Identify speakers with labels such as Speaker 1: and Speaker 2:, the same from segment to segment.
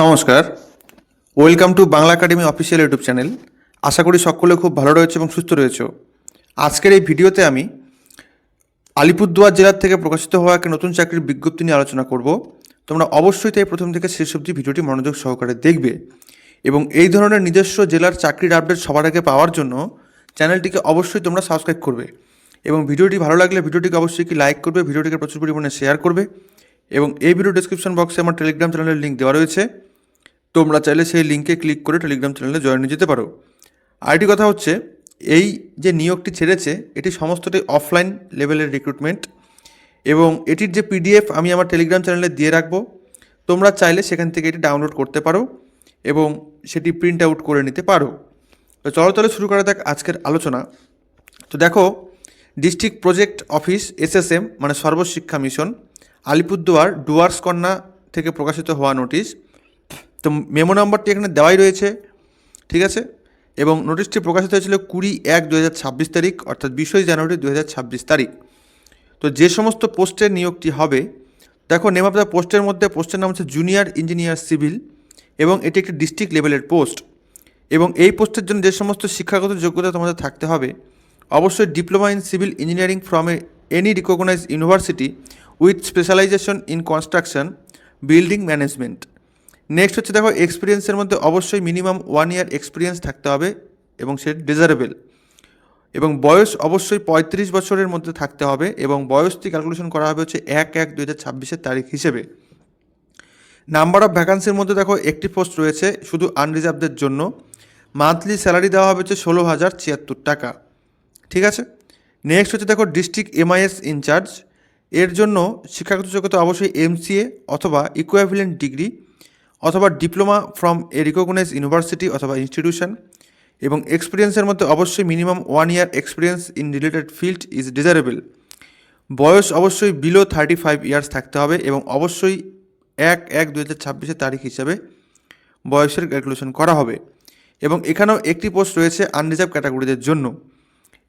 Speaker 1: নমস্কার। Welcome to Bangla academy official YouTube channel. আশা করি সকলে খুব ভালো রয়েছে এবং সুস্থ রয়েছে। আজকের এই ভিডিওতে আমি আলিপুরদুয়ার জেলার থেকে প্রকাশিত হওয়া একটা নতুন চাকরির বিজ্ঞপ্তি নিয়ে আলোচনা করব। তোমরা অবশ্যই তাই প্রথম থেকে শেষ অবধি ভিডিওটি মনোযোগ সহকারে দেখবে এবং এই ধরনের নিজস্ব জেলার চাকরির আপডেট সবার আগে পাওয়ার জন্য চ্যানেলটিকে অবশ্যই তোমরা সাবস্ক্রাইব করবে এবং ভিডিওটি ভালো লাগলে ভিডিওটিকে অবশ্যই কি লাইক করবে, ভিডিওটিকে প্রচুর পরিমাণে শেয়ার করবে। এবং এই ভিডিও ডিসক্রিপশন বক্সে আমার টেলিগ্রাম চ্যানেলের লিঙ্ক দেওয়া রয়েছে। তোমরা চাইলে সেই লিঙ্কে ক্লিক করে টেলিগ্রাম চ্যানেলে জয়েন যেতে পারো। আরেকটি কথা হচ্ছে, এই যে নিয়োগটি ছেড়েছে, এটি সমস্তটাই অফলাইন লেভেলের রিক্রুটমেন্ট এবং এটির যে পিডিএফ আমি আমার টেলিগ্রাম চ্যানেলে দিয়ে রাখব, তোমরা চাইলে সেখান থেকে এটি ডাউনলোড করতে পারো এবং সেটি প্রিন্ট আউট করে নিতে পারো। তো চলো শুরু করা যাক আজকের আলোচনা। তো দেখো ডিস্ট্রিক্ট প্রজেক্ট অফিস এসএসএম মানে সর্বশিক্ষা মিশন আলিপুরদুয়ার ডুয়ার্স কন্যা থেকে প্রকাশিত হওয়া নোটিশ। তো মেমো নাম্বারটি এখানে দেওয়াই রয়েছে, ঠিক আছে? এবং নোটিশটি প্রকাশিত হয়েছিল কুড়ি এক দু তারিখ, অর্থাৎ বিশই জানুয়ারি দু হাজার ছাব্বিশ তারিখ। তো যে সমস্ত পোস্টের নিয়োগটি হবে, দেখো নেম অফ পোস্টের মধ্যে পোস্টের নাম হচ্ছে জুনিয়র ইঞ্জিনিয়ার সিভিল এবং এটি একটি ডিস্ট্রিক্ট লেভেলের পোস্ট এবং এই পোস্টের জন্য যে সমস্ত শিক্ষাগত যোগ্যতা তোমাদের থাকতে হবে, অবশ্যই diploma in civil engineering from a any recognise university with specialisation in construction building management next হচ্ছে দেখো এক্সপিরিয়েন্সের মধ্যে অবশ্যই মিনিমাম ওয়ান ইয়ার এক্সপিরিয়েন্স থাকতে হবে এবং সেটা ডিজারেবল এবং বয়স অবশ্যই পঁয়ত্রিশ বছরের মধ্যে থাকতে হবে এবং বয়সটি ক্যালকুলেশন করা হবে হচ্ছে এক এক দু হাজার ছাব্বিশের তারিখ হিসেবে। নাম্বার অফ ভ্যাকান্সির মধ্যে দেখো একটি পোস্ট রয়েছে শুধু আনরিজার্ভদের জন্য। মান্থলি স্যালারি দেওয়া হবে হচ্ছে ষোলো হাজার ছিয়াত্তর টাকা। ঠিক আছে? নেক্সট হচ্ছে দেখো ডিস্ট্রিক্ট এমআইএস ইনচার্জ এর জন্য শিক্ষাগত যোগ্যতা অবশ্যই এমসিএ অথবা ইকুইভ্যালেন্ট ডিগ্রি অথবা diploma from a recognise university অথবা ইনস্টিটিউশন এবং এক্সপিরিয়েন্সের মধ্যে অবশ্যই minimum one year experience in related field is desirable বয়স অবশ্যই বিলো থার্টি ফাইভ ইয়ার্স থাকতে হবে এবং অবশ্যই এক এক দু হাজার ছাব্বিশের তারিখ হিসাবে বয়সের ক্যালকুলেশন করা হবে এবং এখানেও একটি পোস্ট রয়েছে আনরিজার্ভ ক্যাটাগরিদের জন্য।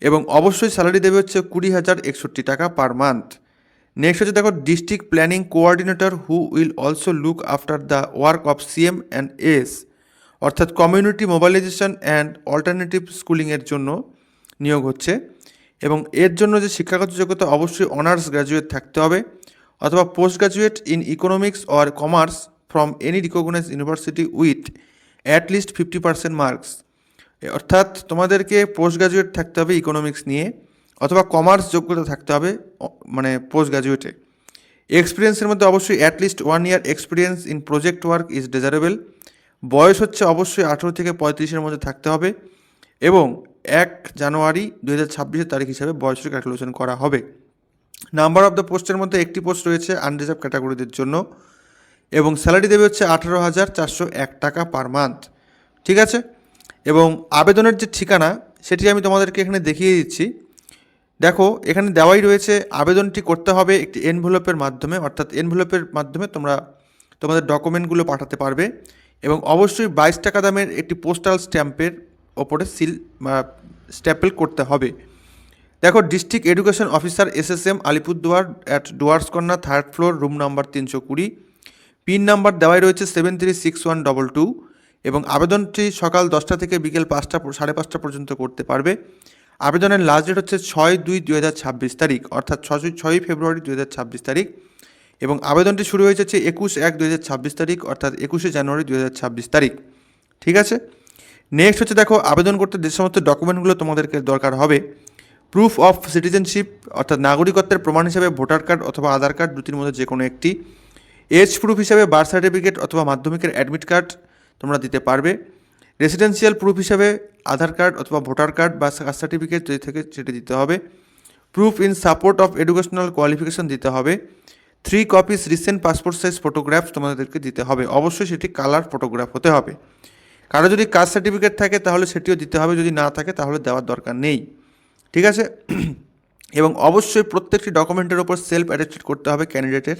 Speaker 1: এবং অবশ্যই স্যালারি দেবে হচ্ছে কুড়ি হাজার একষট্টি টাকা পার মান্থ নেক্সট হচ্ছে দেখো district planning coordinator who will also look after the work of CM and S অর্থাৎ কমিউনিটি মোবাইলাইজেশন অ্যান্ড অল্টারনেটিভ স্কুলিংয়ের জন্য নিয়োগ হচ্ছে। এবং এর জন্য যে শিক্ষাগত যোগ্যতা অবশ্যই অনার্স গ্র্যাজুয়েট থাকতে হবে, অথবা post graduate in economics or commerce from any recognise university with at least fifty percent marks অর্থাৎ তোমাদেরকে পোস্ট গ্র্যাজুয়েট থাকতে হবে ইকোনমিক্স নিয়ে, অথবা কমার্স যোগ্যতা থাকতে হবে মানে পোস্ট গ্র্যাজুয়েটে এক্সপিরিয়েন্সের মধ্যে অবশ্যই at least one year experience in project work is desirable বয়স হচ্ছে অবশ্যই আঠেরো থেকে পঁয়ত্রিশের মধ্যে থাকতে হবে এবং এক জানুয়ারি দু হাজার ছাব্বিশের তারিখ হিসাবে বয়সের ক্যালকুলেশন করা হবে। নাম্বার অফ দ্য পোস্টের মধ্যে একটি পোস্ট রয়েছে আনরিজার্ভ ক্যাটাগরিদের জন্য এবং স্যালারি দেবে হচ্ছে আঠেরো হাজার চারশো এক টাকা পার মান্থ ঠিক আছে? এবং আবেদনের যে ঠিকানা, সেটি আমি তোমাদেরকে এখানে দেখিয়ে দিচ্ছি। দেখো, এখানে দেওয়াই রয়েছে, আবেদনটি করতে হবে একটি এনভেলপের মাধ্যমে, অর্থাৎ এনভেলপের মাধ্যমে তোমরা তোমাদের ডকুমেন্টগুলো পাঠাতে পারবে এবং অবশ্যই বাইশ টাকা দামের একটি পোস্টাল স্ট্যাম্পের ওপরে সিল, বা স্ট্যাপেল করতে হবে। দেখো, district education officer S S M Alipurduar at Duarskanya third floor, room number তিনশো কুড়ি। পিন নাম্বার দেওয়াই রয়েছে seven three six one double two. এবং আবেদনটি সকাল দশটা থেকে বিকেল পাঁচটা সাড়ে পাঁচটা পর্যন্ত করতে পারবে। আবেদনের লাস্ট ডেট হচ্ছে ছয় দুই দুই হাজার ছাব্বিশ তারিখ, অর্থাৎ ছয় ছয়ই ফেব্রুয়ারি দু হাজার ছাব্বিশ তারিখ। এবং আবেদনটি শুরু হয়েছে হচ্ছে একুশ এক দুই হাজার ছাব্বিশ তারিখ, অর্থাৎ একুশে জানুয়ারি দু হাজার ছাব্বিশ তারিখ। ঠিক আছে? নেক্সট হচ্ছে দেখো, আবেদন করতে যে সমস্ত ডকুমেন্টগুলো তোমাদেরকে দরকার হবে। প্রুফ অফ সিটিজেনশিপ অর্থাৎ নাগরিকত্বের প্রমাণ হিসাবে ভোটার কার্ড অথবা আধার কার্ড, দুটির মধ্যে যে কোনো একটি। এজ প্রুফ হিসাবে বার্থ সার্টিফিকেট অথবা মাধ্যমিকের অ্যাডমিট কার্ড তোমরা দিতে পারবে। রেসিডেন্সিয়াল প্রুফ হিসাবে আধার কার্ড অথবা ভোটার কার্ড বা কাস্ট সার্টিফিকেট যদি থেকে সেটি দিতে হবে। Proof in support of educational qualification দিতে হবে। Three copies recent passport size photograph তোমাদেরকে দিতে হবে। অবশ্যই সেটি কালার ফটোগ্রাফ হতে হবে। কারও যদি কাস্ট সার্টিফিকেট থাকে তাহলে সেটিও দিতে হবে। যদি না থাকে তাহলে দেওয়ার দরকার নেই। ঠিক আছে? এবং অবশ্যই প্রত্যেকটি ডকুমেন্টের ওপর সেলফ অ্যাটেস্টেড করতে হবে ক্যান্ডিডেটের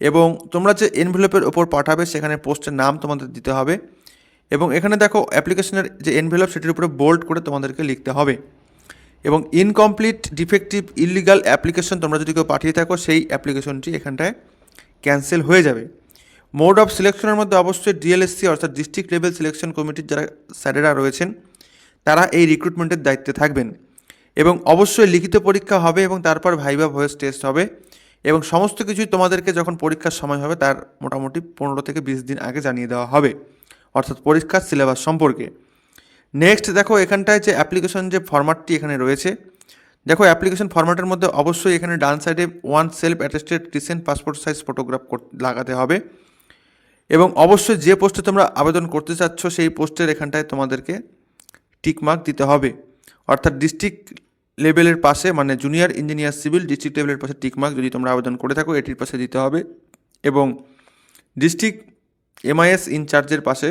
Speaker 1: এবং তোমরা যে এনভেলপের ওপর পাঠাবে, সেখানে পোস্টের নাম তোমাদের দিতে হবে। এবং এখানে দেখো অ্যাপ্লিকেশনের যে এনভেলপ সেটির উপরে বোল্ড করে তোমাদেরকে লিখতে হবে। এবং ইনকমপ্লিট ডিফেক্টিভ ইলিগাল অ্যাপ্লিকেশন তোমরা যদি কেউ পাঠিয়ে থাকো, সেই অ্যাপ্লিকেশনটি এখানটায় ক্যান্সেল হয়ে যাবে। মোড অফ সিলেকশনের মধ্যে অবশ্যই ডিএলএসসি অর্থাৎ ডিস্ট্রিক্ট লেভেল সিলেকশন কমিটির যারা স্যারেরা রয়েছেন, তারা এই রিক্রুটমেন্টের দায়িত্বে থাকবেন। এবং অবশ্যই লিখিত পরীক্ষা হবে এবং তারপর ভাইবা ভয়েস টেস্ট হবে। এবং সমস্ত কিছুই তোমাদেরকে যখন পরীক্ষার সময় হবে, তার মোটামুটি পনেরো থেকে বিশ দিন আগে জানিয়ে দেওয়া হবে, অর্থাৎ পরীক্ষার সিলেবাস সম্পর্কে। নেক্সট দেখো, এখানটায় যে অ্যাপ্লিকেশন যে ফরম্যাটটি এখানে রয়েছে, দেখো অ্যাপ্লিকেশন ফরম্যাটের মধ্যে অবশ্যই এখানে ডান সাইডে one self attested recent passport size photograph লাগাতে হবে। এবং অবশ্যই যে পোস্টে তোমরা আবেদন করতে চাচ্ছ, সেই পোস্টের এখানটায় তোমাদেরকে টিকমার্ক দিতে হবে। অর্থাৎ ডিস্ট্রিক্ট লেভেলের পাশে মানে জুনিয়র ইঞ্জিনিয়ার সিভিল ডিস্ট্রিক্ট লেভেলের পাশে টিকমার্ক যদি তোমরা আবেদন করে থাকো, এটির পাশে দিতে হবে। এবং ডিস্ট্রিক্ট এমআইএস ইনচার্জের পাশে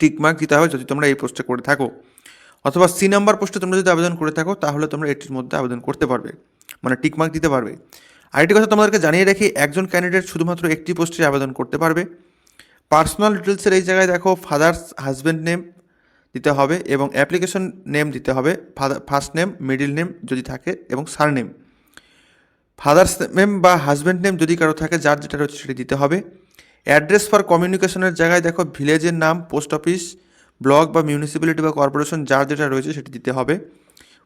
Speaker 1: টিকমার্ক দিতে হবে যদি তোমরা এই পোস্টে করে থাকো। অথবা সি নাম্বার পোস্টে তোমরা যদি আবেদন করে থাকো, তাহলে তোমরা এটির মধ্যে আবেদন করতে পারবে মানে টিকমার্ক দিতে পারবে। আরেকটি কথা তোমাদেরকে জানিয়ে রাখি, একজন ক্যান্ডিডেট শুধুমাত্র একটি পোস্টে আবেদন করতে পারবে। পার্সোনাল ডিটেলসের এই জায়গায় দেখো ফাদার্স হাজব্যান্ড নেম দিতে হবে এবং অ্যাপ্লিকেশন নেম দিতে হবে ফার্স্ট নেম, মিডিল নেম যদি থাকে এবং সার নেম ফাদার্স নেম বা হাজব্যান্ড নেম যদি কারও থাকে, যার যেটা রয়েছে সেটি দিতে হবে। অ্যাড্রেস ফর কমিউনিকেশনের জায়গায় দেখো ভিলেজের নাম, পোস্ট অফিস, ব্লক বা মিউনিসিপ্যালিটি বা কর্পোরেশন, যার যেটা রয়েছে সেটি দিতে হবে।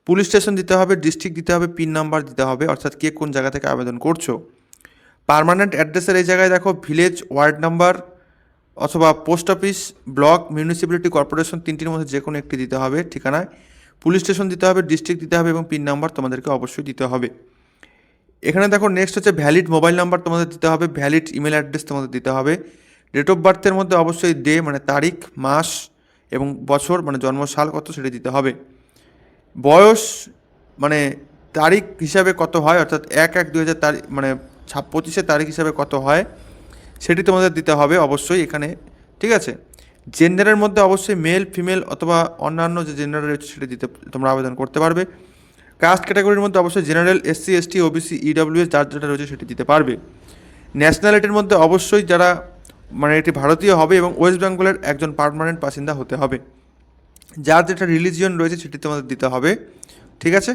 Speaker 1: পুলিশ স্টেশন দিতে হবে, ডিস্ট্রিক্ট দিতে হবে, পিন নাম্বার দিতে হবে, অর্থাৎ কে কোন জায়গা থেকে আবেদন করছ। পার্মানেন্ট অ্যাড্রেসের এই জায়গায় দেখো ভিলেজ ওয়ার্ড নাম্বার অথবা post office, block, municipality corporation তিনটির মধ্যে যে কোনো একটি দিতে হবে ঠিকানায়। পুলিশ স্টেশন দিতে হবে, ডিস্ট্রিক্ট দিতে হবে এবং পিন নাম্বার তোমাদেরকে অবশ্যই দিতে হবে। এখানে দেখো নেক্সট হচ্ছে ভ্যালিড মোবাইল নাম্বার তোমাদের দিতে হবে ভ্যালিড ইমেল অ্যাড্রেস তোমাদের দিতে হবে। ডেট অফ বার্থের মধ্যে অবশ্যই ডে মানে তারিখ, মাস এবং বছর মানে জন্ম সাল কত সেটা দিতে হবে। বয়স মানে তারিখ হিসাবে কত হয়? অর্থাৎ এক এক দু হাজার তারিখ মানে ছাপ পঁচিশের তারিখ হিসাবে কত হয়? সেটি তোমাদের দিতে হবে অবশ্যই এখানে, ঠিক আছে? জেন্ডারের মধ্যে অবশ্যই মেল ফিমেল অথবা অন্যান্য যে জেন্ডার রয়েছে সেটি দিতে, তোমরা আবেদন করতে পারবে। কাস্ট ক্যাটাগরির মধ্যে অবশ্যই general SC ST OBC EWS যার যেটা রয়েছে সেটি দিতে পারবে। ন্যাশনালিটির মধ্যে অবশ্যই যারা মানে এটি ভারতীয় হবে এবং ওয়েস্ট বেঙ্গলের একজন পার্মানেন্ট বাসিন্দা হতে হবে। যার যেটা রিলিজিয়ন রয়েছে সেটি তোমাদের দিতে হবে, ঠিক আছে?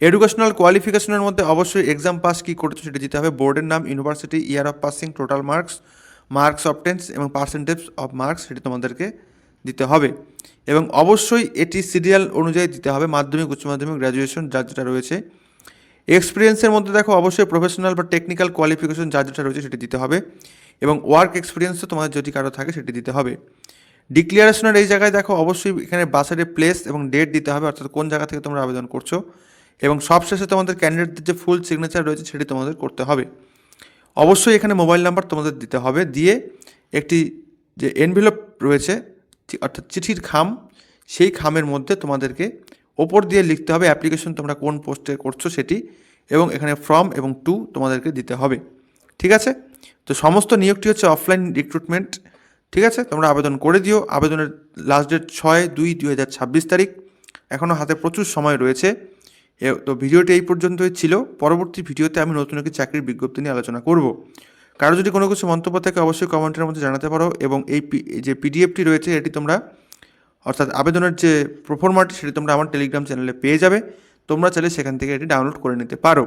Speaker 1: এডুকেশনাল কোয়ালিফিকেশনের মধ্যে অবশ্যই এক্সাম পাস কী করেছ সেটা দিতে হবে। বোর্ডের নাম university year of passing total marks marks of tens এবং পার্সেন্টেজ অফ মার্কস সেটি তোমাদেরকে দিতে হবে। এবং অবশ্যই এটি সিরিয়াল অনুযায়ী দিতে হবে, মাধ্যমিক, উচ্চ মাধ্যমিক গ্র্যাজুয়েশন যার যেটা রয়েছে। এক্সপিরিয়েন্সের মধ্যে দেখো, অবশ্যই প্রফেশনাল বা টেকনিক্যাল কোয়ালিফিকেশন যার যেটা রয়েছে সেটি দিতে হবে। এবং ওয়ার্ক এক্সপিরিয়েন্সও তোমাদের যদি কারও থাকে সেটি দিতে হবে। ডিক্লিয়ারেশনের এই জায়গায় দেখো, অবশ্যই এখানে বাসারের প্লেস এবং ডেট দিতে হবে, অর্থাৎ কোন জায়গা থেকে তোমরা আবেদন করছ। এবং সবশেষে তোমাদের ক্যান্ডিডেটদের যে ফুল সিগনেচার রয়েছে সেটি তোমাদের করতে হবে। অবশ্যই এখানে মোবাইল নাম্বার তোমাদের দিতে হবে। দিয়ে একটি যে এনভেলপ রয়েছে অর্থাৎ চিঠির খাম, সেই খামের মধ্যে তোমাদেরকে ওপর দিয়ে লিখতে হবে অ্যাপ্লিকেশন তোমরা কোন পোস্টে করছ সেটি এবং এখানে ফর্ম এবং টু তোমাদেরকে দিতে হবে। ঠিক আছে? তো সমস্ত নিয়োগটি হচ্ছে অফলাইন রিক্রুটমেন্ট ঠিক আছে? তোমরা আবেদন করে দিও। আবেদনের লাস্ট ডেট ছয় দুই দুই তারিখ। এখনও হাতে প্রচুর সময় রয়েছে। তো ভিডিওটি এই পর্যন্তই ছিল। পরবর্তী ভিডিওতে আমি নতুন একটি চাকরির বিজ্ঞপ্তি নিয়ে আলোচনা করব। কারও যদি কোনো কিছু মন্তব্য থাকে, অবশ্যই কমেন্টের মধ্যে জানাতে পারো এবং এই যে পিডিএফটি রয়েছে, এটি তোমরা, অর্থাৎ আবেদনের যে প্রফরমাটি সেটি তোমরা আমার টেলিগ্রাম চ্যানেলে পেয়ে যাবে। তোমরা চাইলে সেখান থেকে এটি ডাউনলোড করে নিতে পারো।